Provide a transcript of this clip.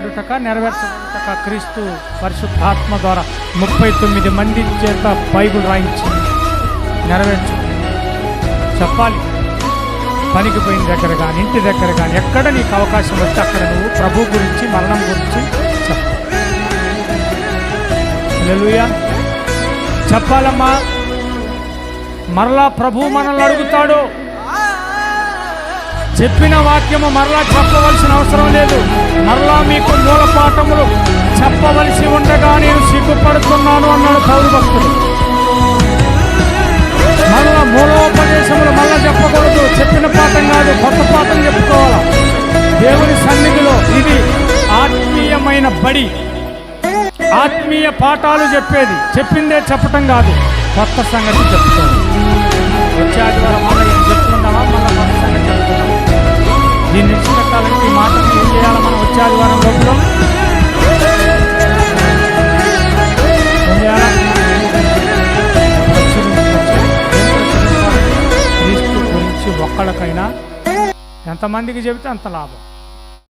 నెరవేర్చుటక నెరవేర్చబడుటక క్రీస్తు పరిశుద్ధాత్మ ద్వారా ముప్పై తొమ్మిది మంది చేత బైబుల్ రాయించి నెరవేర్చు. చెప్పాలి. పనికి పోయిన దగ్గర కానీ ఇంటి దగ్గర కానీ ఎక్కడ నీకు అవకాశం వచ్చి అక్కడ నువ్వు ప్రభు గురించి మరణం గురించి చెప్పు. చెప్పాలమ్మా. మరలా ప్రభు మనల్ని అడుగుతాడు. చెప్పిన వాక్యము మరలా చెప్పవలసిన అవసరం లేదు. మరలా మీకు మూల పాఠములు చెప్పవలసి ఉండగా నేను సిగ్గుపడుతున్నాను అన్నాడు పౌరు భక్తుడు. మరలా మూలోపదేశములు మళ్ళా చెప్పకూడదు. చెప్పిన పాఠం కాదు కొత్త పాఠం చెప్పుకోవాలా? దేవుని సన్నిధిలో ఇది ఆత్మీయమైన బడి. ఆత్మీయ పాఠాలు చెప్పేది. చెప్పిందే చెప్పటం కాదు కొత్త సంగతి చెప్తాను వచ్చే ఆదివారం లోపల క్రీస్తు గురించి ఒక్కళ్ళకైనా ఎంతమందికి చెబితే అంత లాభం.